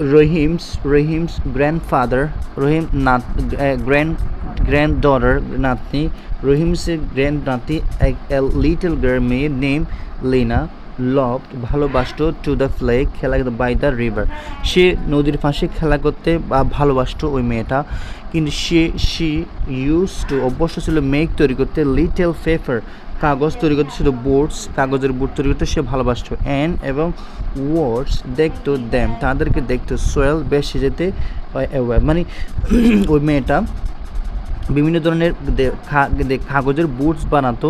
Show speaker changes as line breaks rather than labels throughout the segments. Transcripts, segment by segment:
Rahim's Rahim's grandfather রহিম নাত grand grand daughter নাতনি রহিমসের grand নাতি এক লিটল গার্ল মেয়ে নেম লিনা লভ ভালোবাসতো টু দ্য ফ্লেক খেলা বাই দ্য রিভার সে নদীর পাশে খেলা করতে ভালোবাসতো ওই মেয়েটা, কিন্তু সে সি ইউজ টু অভ্যস্ত ছিল মেঘ তৈরি করতে লিটল ফেফার কাগজ তৈরি করতে ছিল বোর্ডস কাগজের বোর্ড তৈরি করতে সে ভালোবাসতো। অ্যান্ড এবং ওয়ার্ডস দেখতো দ্যাম তাদেরকে দেখতো সোয়েল বেশি যেতে মানে ওই মেয়েটা বিভিন্ন ধরনের কাগজের বুটস বানাতো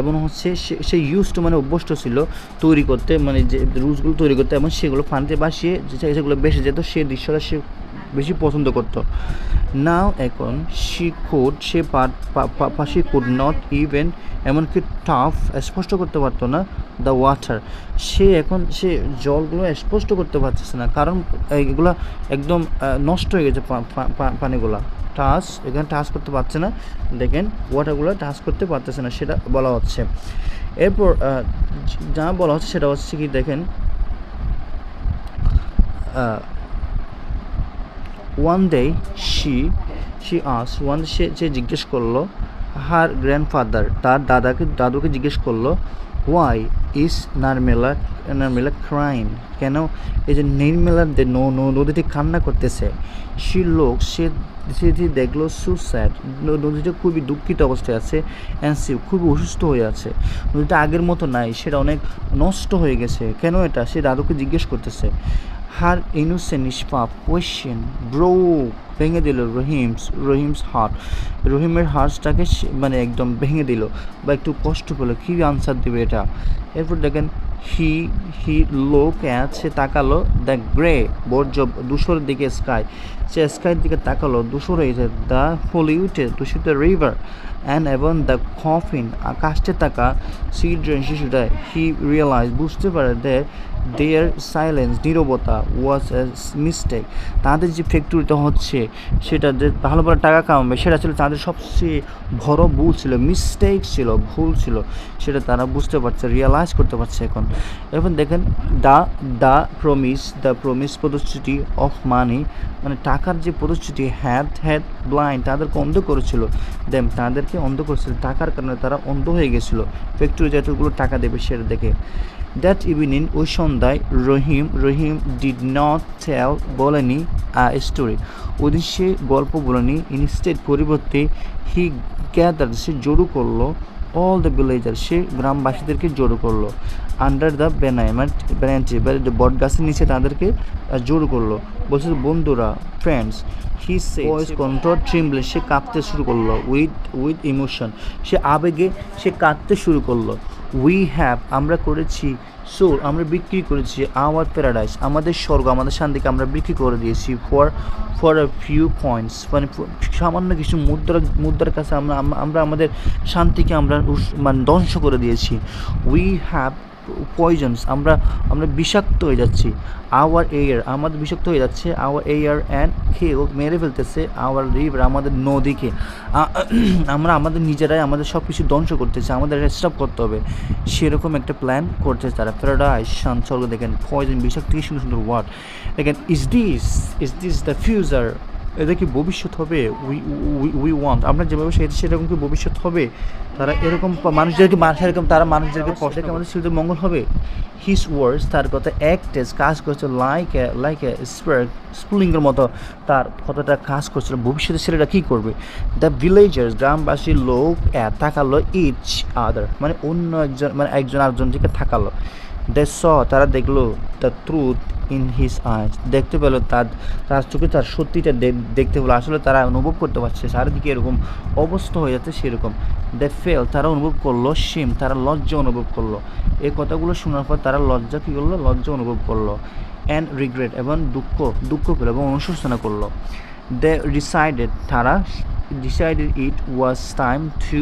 এবং হচ্ছে সে ইউজ টু মানে অভ্যস্ত ছিল তৈরি করতে মানে যে রুলসগুলো তৈরি করতে এবং সেগুলো পানিতে বাসিয়ে সেগুলো বেসে যেত সে দৃশ্যটা সে বেশি পছন্দ করতো। নাও এখন শি কুড সে পাশে কুড নট ইভেন এমনকি টাফ স্পষ্ট করতে পারতো না দ্য ওয়াটার সে এখন, সে জলগুলো স্পষ্ট করতে পারতেছে না, কারণ এগুলো একদম নষ্ট হয়ে গেছে পানিগুলা। টাচ এখানে টাচ করতে পারছে না, দেখেন ওয়াটারগুলো টাচ করতে পারতেছে না, সেটা বলা হচ্ছে। এরপর যা বলা হচ্ছে সেটা হচ্ছে কি, দেখেন ওয়ান ডে শি শি আস ওয়ান সে সে জিজ্ঞেস করল হার গ্র্যান্ডফাদার তার দাদাকে, দাদুকে জিজ্ঞেস করল ওয়াই ইস নারমেলা নারমেলা ক্রাইম কেন এই যে নির্মেলার যে নৌ নৌ নদীটি কান্না করতেছে? সে লোক সে সেটি দেখল সুস্যাড নদীটা খুবই দুঃখিত অবস্থায় আছে অ্যান্ড সে খুবই অসুস্থ হয়ে আছে। নদীটা আগের মতো নাই, সেটা অনেক নষ্ট হয়ে গেছে। কেন এটা? সে দাদুকে জিজ্ঞেস করতেছে। হার ইনুসে নিষ্পাপ ব্রো, ভেঙে দিল রহিমস রহিমস হার্ট রহিমের হার্টসটাকে মানে একদম ভেঙে দিল বা একটু কষ্ট পেল। কী আনসার দেবে এটা? এরপর দেখেন হি হি লোক সে তাকালো দ্য গ্রে বর্জ্য দুশোর দিকে স্কাই সে স্কাইয়ের দিকে তাকালো দুশোর হয়েছে দ্য পলিউটেড দূষিত রিভার অ্যান্ড এবং দ্য কফিন আকাশে থাকা চিলড্রেন শিশুটা হি রিয়েলাইজ বুঝতে পারে দে দেয়ার সাইলেন্স নীরবতা ওয়াজ এ মিস্টেক তাদের যে ফ্যাক্টরিটা হচ্ছে, সেটা যে ভালো ভালো টাকা কামাবে, সেটা ছিল তাদের সবচেয়ে বড় ভুল ছিল মিস্টেক ছিল, ভুল ছিল। সেটা তারা বুঝতে পারছে রিয়েলাইজ করতে পারছে এখন। এখন দেখেন the the promise the promise প্রতিশ্রুতি অফ মানি মানে টাকার যে প্রতিশ্রুতি হ্যাড হ্যাড ব্লাইন্ড তাদেরকে অন্ধ করেছিল। দেম তাদেরকে অন্ধ করেছিল। টাকার কারণে তারা অন্ধ হয়ে গেছিল। ফ্যাক্টরি যতগুলো টাকা দেবে সেটা দেখে। দ্যাট ইভিনিং ওই সন্ধ্যায় Rahim Rahim did not tell বলেনি আ স্টোরি ওদিন সে গল্প বলেনি। ইনস্টেড পরিবর্তে হি গ্যাদার সে জড়ো করল। অল দ্য ভিলেজার সে গ্রামবাসীদেরকে জড়ো করল। আন্ডার দ্য মানে বেনায়টি বট গাছের নিচে তাদেরকে জড়ো করল। বলছে বন্ধুরা friends he voice control trembled সে কাঁপতে শুরু করল উইথ উইথ ইমোশন সে আবেগে সে কাঁদতে শুরু করল। উই হ্যাভ আমরা করেছি সোল আমরা বিক্রি করেছি আওয়ার প্যারাডাইস আমাদের স্বর্গ আমাদের শান্তিকে আমরা বিক্রি করে দিয়েছি for for a few points মানে সামান্য কিছু মুদ্রা মুদ্রার কাছে আমরা আমরা- আমরা আমাদের শান্তিকে আমরা মানে ধ্বংস করে দিয়েছি। উই হ্যাভ পয়জনস আমরা আমরা বিষাক্ত হয়ে যাচ্ছি। আওয়ার এয়ার আমাদের বিষাক্ত হয়ে যাচ্ছে। আওয়ার এয়ার অ্যান্ড খেয়ে মেরে ফেলতেছে আওয়ার রিভার আমাদের নদীকে। আমরা আমাদের নিজেরাই আমাদের সব কিছু ধ্বংস করতেছে, আমাদের স্টপ করতে হবে। সেরকম একটা প্ল্যান করতেছে তারা। প্যারাডাইস শান্তর্গ দেখেন পয়জন বিষাক্ত, কি সুন্দর সুন্দর ওয়ার্ড দেখেন is this is this the future এটা কি ভবিষ্যৎ হবে? উই উই ওয়ান্ট আমরা যেভাবে সেই সেরকম কি ভবিষ্যৎ হবে? তারা এরকম মানুষদেরকে মানুষ এরকম তারা মানুষদেরকে দেখে আমাদের শুধু মঙ্গল হবে? হিস ওয়ার্ডস তার কথা অ্যাক্টেস কাজ করছে লাইক লাইক স্পুলিংয়ের মতো তার কতটা কাজ করছিল। ভবিষ্যতে ছেলেরা কী করবে? দ্য ভিলেজার্স গ্রামবাসীর লোক তাকালো ইচ আদার মানে অন্য একজন মানে একজন আরেকজন দিকে তাকালো। দে স তারা দেখল the truth in his eyes দেখতে পেল তার তার চোখে তার সত্যিটা দেখতে পেল। আসলে তারা অনুভব করতে পারছে, চারিদিকে এরকম অবস্থা হয়ে যাচ্ছে সেরকম। দে ফেল তারা অনুভব করল সিম তারা লজ্জা অনুভব করল। এই কথাগুলো শোনার পর তারা লজ্জা কী করল? লজ্জা অনুভব করল। অ্যান্ড রিগ্রেট এবং দুঃখ দুঃখ পেল এবং অনুশোচনা করল। দে ডিসাইডেড তারা decided it was time to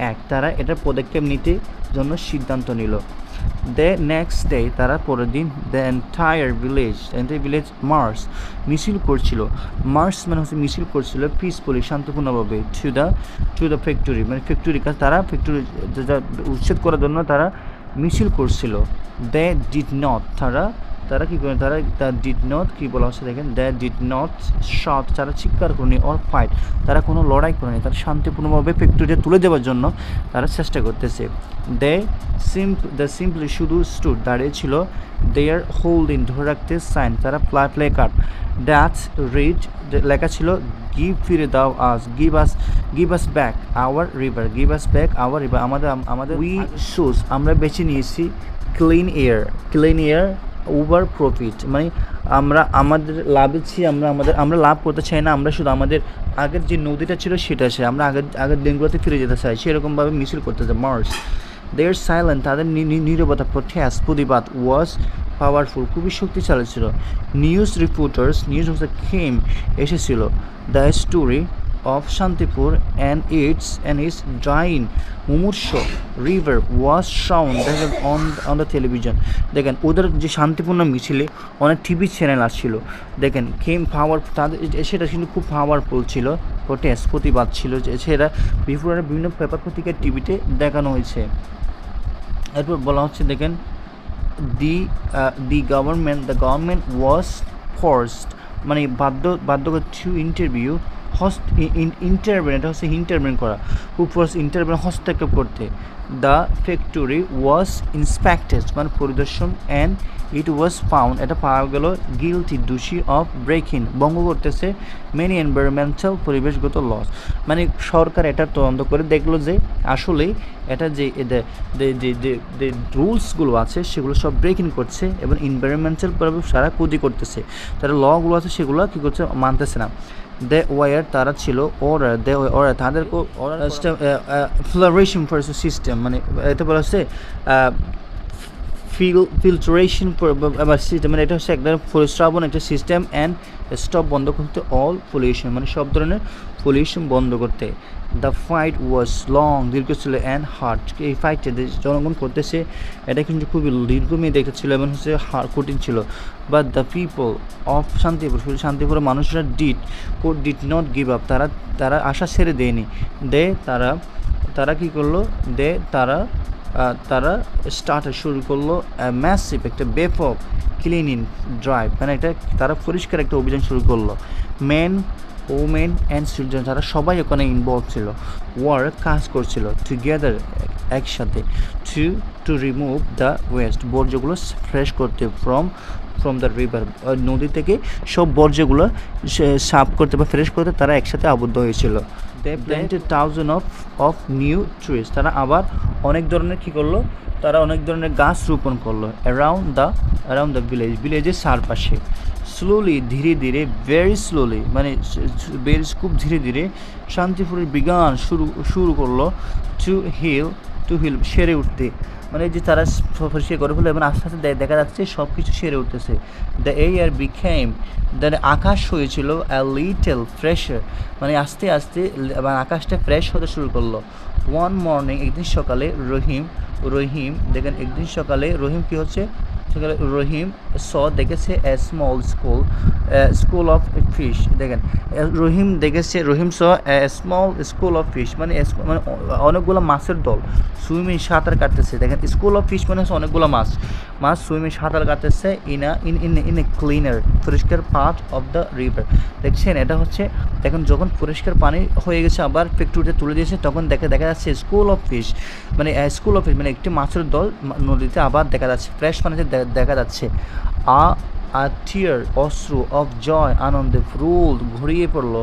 act তারা এটার পদক্ষেপ নিতে জন্য সিদ্ধান্ত নিল। দ্য নেক্সট ডে তারা পরের দিন the entire village entire village march মিছিল করছিল। মার্স মানে হচ্ছে মিছিল করছিল peacefully শান্তপূর্ণভাবে to the to the factory মানে ফ্যাক্টরি কাজ তারা ফ্যাক্টরি উচ্ছেদ করার জন্য তারা মিছিল করছিল। দে ডিড নট তারা তারা কি করে, তারা ডিড নট কি বলা হচ্ছে দেখেন দ্য ডিড নট শট তারা চিৎকার করেনি অর ফাইট তারা কোনো লড়াই করেনি, তারা শান্তিপূর্ণভাবে ফ্যাক্টরিটা তুলে দেওয়ার জন্য তারা চেষ্টা করতেছে। দে সিম্প দ্য সিম্পলি শুধু স্টুড দাঁড়িয়ে ছিল দেয়ার হোল্ডিং ধরে রাখতে সাইন তারা pla play card that read লেখা ছিল গিভ ফিরে দাও us give us give us back our river give us back our river আমাদের আমাদের উই শুজ আমরা বেছে নিয়েছি clean air clean air over profit মানে আমরা আমাদের লাভেছি, আমরা আমাদের, আমরা লাভ করতে চাই না, আমরা শুধু আমাদের আগের যে নদীটা ছিল সেটা চাই, আমরা আগের আগের দিনগুলোতে ফিরে যেতে চাই, সেরকমভাবে মিছিল করতে চাই মার্স দেয়ার সাইলেন্ট তাদের নীরবতা প্রোটেস্ট প্রতিবাদ ওয়াজ পাওয়ারফুল খুবই শক্তিশালী ছিল। News reporters news of the came এসেছিল। The story of Shantipur and its and its drying মুমূর্ষ রিভার ওয়াজ সাউন্ড দেখেন অন অন দ্য টেলিভিশন দেখেন, ওদের যে শান্তিপূর্ণ মিছিলে অনেক টিভি চ্যানেল আসছিল। দেখেন খেম পাওয়ার তাদের, সেটা কিন্তু খুব পাওয়ারফুল ছিল। প্রোটেস্ট প্রতিবাদ ছিল যে সেটা বিফোর বিভিন্ন পেপার পত্রিকার টিভিতে দেখানো হয়েছে। এরপর বলা হচ্ছে, দেখেন the the government the government was forced মানে বাধ্য বাধ্য টু ইন্টারভিউ হস্ট ইন্টারভেন এটা হচ্ছে ইন্টারভেন করা। হু ফোর্স ইন্টারভেন হস্তক্ষেপ করতে। দ্য ফ্যাক্টরি ওয়াজ ইন্সপেক্টেড মানে পরিদর্শন অ্যান্ড ইট ওয়াজ ফাউন্ড এটা পাওয়া গেল গিলটি দোষী অফ ব্রেকিং ভঙ্গ করতেছে মেনি এনভায়রনমেন্টাল পরিবেশগত লস মানে সরকার এটা তদন্ত করে দেখল যে আসলেই এটা যে যে রুলসগুলো আছে, সেগুলো সব ব্রেকিং করছে এবং এনভায়রনমেন্টাল পরিবেশ সারা ক্ষতি করতেছে। তারা লগুলো আছে, সেগুলো কী করছে, মানতেছে না। দে ওয়ার তারা ছিল ওরা দে ওরা তাদের ফ্লারিশিং ফ্লারেশন ফর সিস্টেম মানে এতে বলা হচ্ছে ফিল ফিল্টারেশন সিস্টেম মানে এটা হচ্ছে এক ধরনের পরিশ্রাবণ একটা সিস্টেম অ্যান্ড স্টপ বন্ধ করতে অল পলিউশন মানে সব ধরনের পলিউশন বন্ধ করতে। দ্য ফাইট ওয়াজ লং দীর্ঘ ছিল অ্যান্ড হার্ড এই ফাইটটা জনগণ করতেছে, এটা কিন্তু খুবই দীর্ঘমেয়াদী একটা ছিল এবং হচ্ছে কঠিন ছিল। But the people of Shantipur, শুধু শান্তিপুরের মানুষরা ডিড কো ডিড নট গিভ আপ তারা তারা আশা ছেড়ে দেয়নি। দে তারা তারা কি করল? দে তারা তারা স্টার্ট শুরু করল ম্যাসিভ একটা ব্যাপক ক্লিনিং ড্রাইভ মানে একটা তারা পরিষ্কার একটা অভিযান শুরু করল। মেন ওমেন অ্যান্ড চিলড্রেন তারা সবাই ওখানে ইনভলভ ছিল ওয়ার্ক কাজ করছিল টুগেদার একসাথে to to remove the waste বর্জ্যগুলো fresh করতে ফ্রম ফ্রম দ্য রিভার নদী থেকে সব বর্জ্যগুলো সাফ করতে বা ফ্রেশ করতে তারা একসাথে আবদ্ধ হয়েছিল। They planted thousand of of new trees তারা আবার অনেক ধরনের কী করল? তারা অনেক ধরনের গাছ রোপণ করল around the around the village ভিলেজের চারপাশে। স্লোলি ধীরে ধীরে ভেরি স্লোলি মানে বেশ খুব ধীরে ধীরে শান্তিপুরের বিজ্ঞান শুরু শুরু করল টু হিল টু হিল সেরে উঠতে। মানে যে তারা সে করে ফেলে এবং আস্তে আস্তে দেখা যাচ্ছে সব কিছু সেরে উঠতেছে। দ্য এই এয়ার বিখেম দেন আকাশ হয়েছিল অ্যা লিটেল ফ্রেশার মানে আস্তে আস্তে মানে আকাশটা ফ্রেশ হতে শুরু করল। ওয়ান মর্নিং একদিন সকালে রহিম রহিম, দেখেন একদিন সকালে রহিম কী হচ্ছে? রহিম স দেখেছে a small school school of fish দেখেন রহিম দেখেছে, Rahim saw small school of fish মানে মানে অনেকগুলো মাছের দল, সুইমিং, সাঁতার কাটতেছে, দেখেন স্কুল অফ ফিশ মানে হচ্ছে অনেকগুলো মাছ মাছ সুইমিং সাঁতার কাটতেছে in a in in in a cleaner পরিষ্কার পার্ট অফ দ্য রিভার দেখছেন? এটা হচ্ছে, দেখুন, যখন পরিষ্কার পানি হয়ে গেছে, আবার ফ্যাক্টরিতে তুলে দিয়েছে, তখন দেখে, দেখা যাচ্ছে স্কুল অফ ফিশ মানে স্কুল অফ ফিশ মানে একটি মাছের দল নদীতে আবার দেখা যাচ্ছে ফ্রেশ পানিতে দেখা যাচ্ছে। আ আ টিয়ার অশ্রু অফ জয় আনন্দে রুল ঘুরিয়ে পড়ল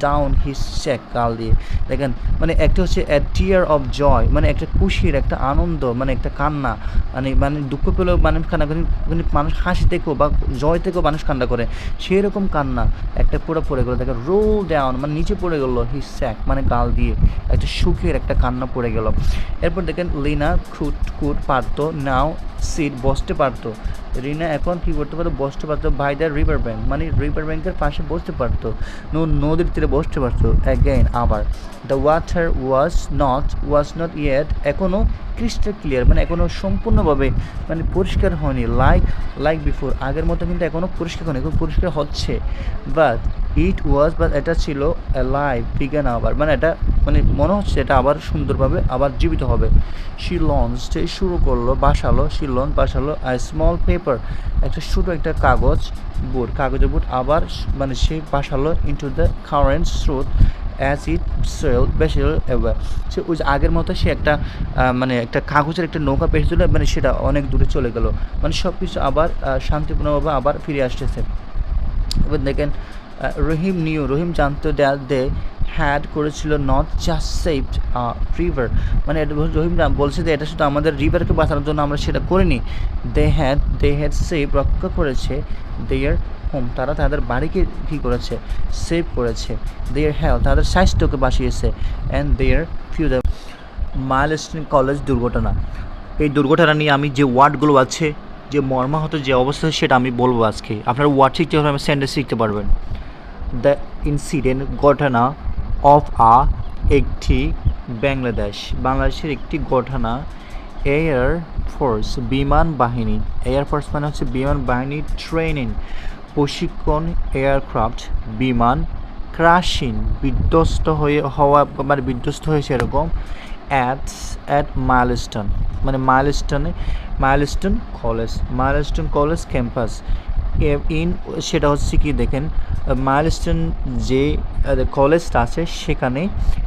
ডাউন হিস চেক কাল দিয়ে। দেখেন মানে একটা হচ্ছে এ টিয়ার অফ জয় মানে একটা খুশির, একটা আনন্দ মানে একটা কান্না। মানে মানে দুঃখ পেলেও মানুষ কান্না করে মানে মানুষ হাসি থেকেও বা জয় থেকেও মানুষ কান্না করে। সেই রকম কান্না একটা পুরো পড়ে গেলো। দেখেন রোল ডাউন মানে নিচে পড়ে গেলো হিস স্যাক মানে গাল দিয়ে একটা সুখের একটা কান্না পড়ে গেল। এরপর দেখেন লিনা খুট খুট পারতো নাও সিট বসতে পারতো। রিনা এখন কি করতে পারতো? বসতে পারতো বাই দ্য রিভার ব্যাঙ্ক মানে রিভার ব্যাঙ্কের পাশে বসতে পারতো। নদীর তীরে বসতে পারতো। অ্যাগেন আবার। The water was not was not yet এখনও ক্রিস্টাল ক্লিয়ার মানে এখনও সম্পূর্ণভাবে মানে পরিষ্কার হয়নি। লাইক লাইক বিফোর আগের মতো কিন্তু এখনও পরিষ্কার হয়নি। এখন পরিষ্কার হচ্ছে। বাট ইট ওয়াজ বা এটা ছিল লাইভ বিজ্ঞান আবার। মানে এটা মানে মনে হচ্ছে এটা আবার সুন্দরভাবে আবার জীবিত হবে। শি লঞ্চ শুরু করল, বাসালো শি লঞ্চ বাসালো স্মল পেপার একটা ছোটো একটা কাগজ বুট কাগজের বুট আবার মানে সে বাসালো ইন্টু দ্য কারেন্ট স্রোত অ্যাজ ইট সেল এভার সে ওই আগের মতো সে একটা মানে একটা কাগজের একটা নৌকা পেয়েছিল মানে সেটা অনেক দূরে চলে গেল। মানে সব কিছু আবার শান্তিপূর্ণভাবে আবার ফিরে আসতেছে। এবার দেখেন রহিম নিউ, রহিম জানতো দ্যাট দে হ্যাড করেছিল নট জাস্ট সেভড রিভার মানে রহিম বলছে যে এটা শুধু আমাদের রিভারকে বাঁচানোর জন্য আমরা সেটা করিনি। They had they had save রক্ষা করেছে দেয়ার হোম তারা তাদের বাড়িকে কী করেছে? সেভ করেছে দেয়ার হেলথ তাদের স্বাস্থ্যকে বাঁচিয়েছে and their future Milestone College দুর্ঘটনা। এই দুর্ঘটনা নিয়ে আমি যে ওয়ার্ডগুলো আছে, যে মর্মাহত যে অবস্থা সেটা আমি বলব আজকে। আপনারা ওয়ার্ড শিখতে আমি সেন্টেন্স শিখতে পারবেন। দ্য ইনসিডেন্ট ঘটনা অফ আ একটি বাংলাদেশ। বাংলাদেশের একটি ঘটনা, এয়ার ফোর্স, বিমান বাহিনী। এয়ার ফোর্স মানে হচ্ছে বিমান বাহিনী ট্রেনিং, প্রশিক্ষণ, এয়ারক্রাফট, বিমান ক্রাশিং। বিধ্বস্ত হয়ে হওয়া মানে বিধ্বস্ত হয়েছে এরকম অ্যাট অ্যাট মাইলস্টোন মানে মাইলস্টোনে Milestone College Milestone College campus in সেটা হচ্ছে কি দেখেন মাইলস্টোন যে কলেজটা আছে, সেখানে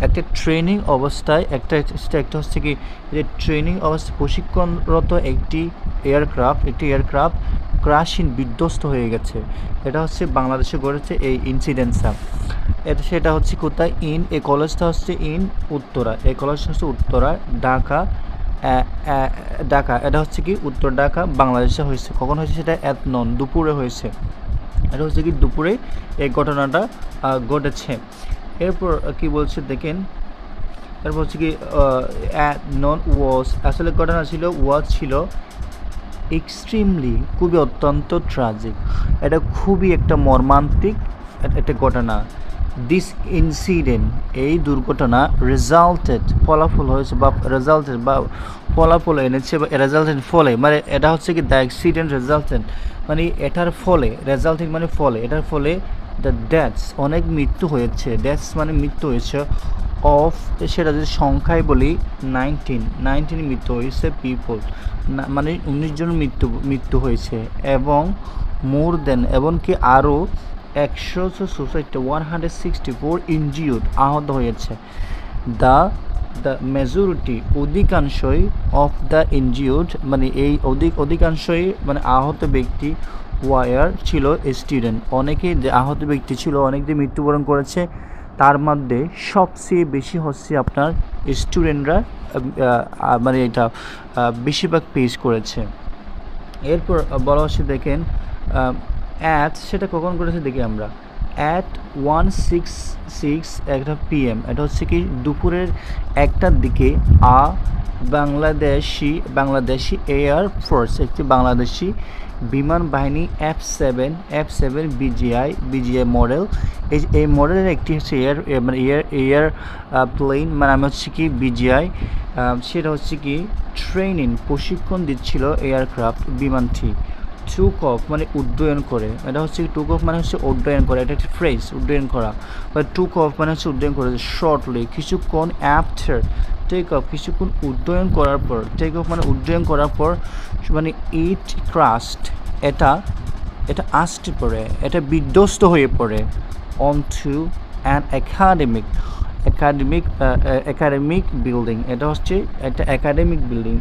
একটা ট্রেনিং অবস্থায় একটা একটা হচ্ছে কি, যে ট্রেনিং অবস্থায় প্রশিক্ষণরত একটি এয়ারক্রাফট একটি এয়ারক্রাফট ক্রাশিন বিধ্বস্ত হয়ে গেছে। এটা হচ্ছে বাংলাদেশে ঘটেছে এই ইনসিডেন্টসটা এটা সেটা হচ্ছে কোথায়? ইন এই কলেজটা হচ্ছে ইন উত্তরা। এই কলেজটা হচ্ছে উত্তরা, ঢাকা ঢাকা। এটা হচ্ছে কি উত্তর ঢাকা, বাংলাদেশে হয়েছে। কখন হয়েছে সেটা এত নন, দুপুরে হয়েছে। এটা হচ্ছে কি দুপুরে এই ঘটনাটা ঘটেছে। এরপর কি বলছে দেখেন, এরপর হচ্ছে কি নন ওয়াজ। আসলে ঘটনা ছিল, ওয়াজ ছিল এক্সট্রিমলি খুবই অত্যন্ত ট্রাজিক। এটা খুবই একটা মর্মান্তিক একটা ঘটনা। দিস ইনসিডেন্ট এই দুর্ঘটনা রেজাল্টেড ফলাফল হয়েছে বা রেজাল্টেড বা ফলাফল এনেছে বা রেজাল্টেড ফলে মানে এটা হচ্ছে কি দ্য অ্যাক্সিডেন্ট রেজাল্টেন্ট মানে এটার ফলে রেজাল্টিং মানে ফলে, এটার ফলে দ্য ডেথস অনেক মৃত্যু হয়েছে ডেথস মানে মৃত্যু হয়েছে অফ সেটা যদি সংখ্যায় বলি নাইনটিন নাইনটিন মৃত্যু হয়েছে পিপল মানে উনিশ জন মৃত্যু মৃত্যু হয়েছে এবং মোর দেন এমনকি আরও একশো society one hundred sixty four injured আহত হয়েছে। দ্য দ্য মেজরিটি অধিকাংশই অফ দ্য ইনজিউড মানে এই অধিক অধিকাংশই মানে আহত ব্যক্তি ওয়ার ছিল স্টুডেন্ট অনেকে যে আহত ব্যক্তি ছিল, অনেক যে মৃত্যুবরণ করেছে, তার মধ্যে সবচেয়ে বেশি হচ্ছে আপনার স্টুডেন্টরা মানে এটা বেশিরভাগ পেজ করেছে। এরপর বলা হচ্ছে দেখেন অ্যাট সেটা কখন করেছে দেখি আমরা। অ্যাট ওয়ান সিক্স সিক্স একটা পিএম এটা হচ্ছে কি দুপুরের একটার দিকে a Bangladeshi Bangladeshi air force একটি বাংলাদেশি বিমান বাহিনী F seven F seven BGI BGI model এই এই মডেলের একটি হচ্ছে এয়ার মানে এয়ার এয়ার প্লেন মানে আমি হচ্ছে কি বিজিআই সেটা হচ্ছে কি ট্রেনিং প্রশিক্ষণ দিচ্ছিল এয়ারক্রাফট বিমানটি। টুক অফ মানে উড্ডয়ন করে, এটা হচ্ছে টুক অফ মানে হচ্ছে উড্ডয়ন করা, এটা একটি ফ্রেজ উড্ডয়ন করা। বা টুক অফ মানে হচ্ছে উড্ডয়ন করে শর্টলি কিছুক্ষণ অ্যাফটার টেক অফ কিছুক্ষণ উড্ডয়ন করার পর টেক অফ মানে উড্ডয়ন করার পর মানে ইট ক্রাস্ট এটা এটা আসতে পড়ে, এটা বিধ্বস্ত হয়ে পড়ে on to an academic academic academic building এটা হচ্ছে একটা একাডেমিক বিল্ডিং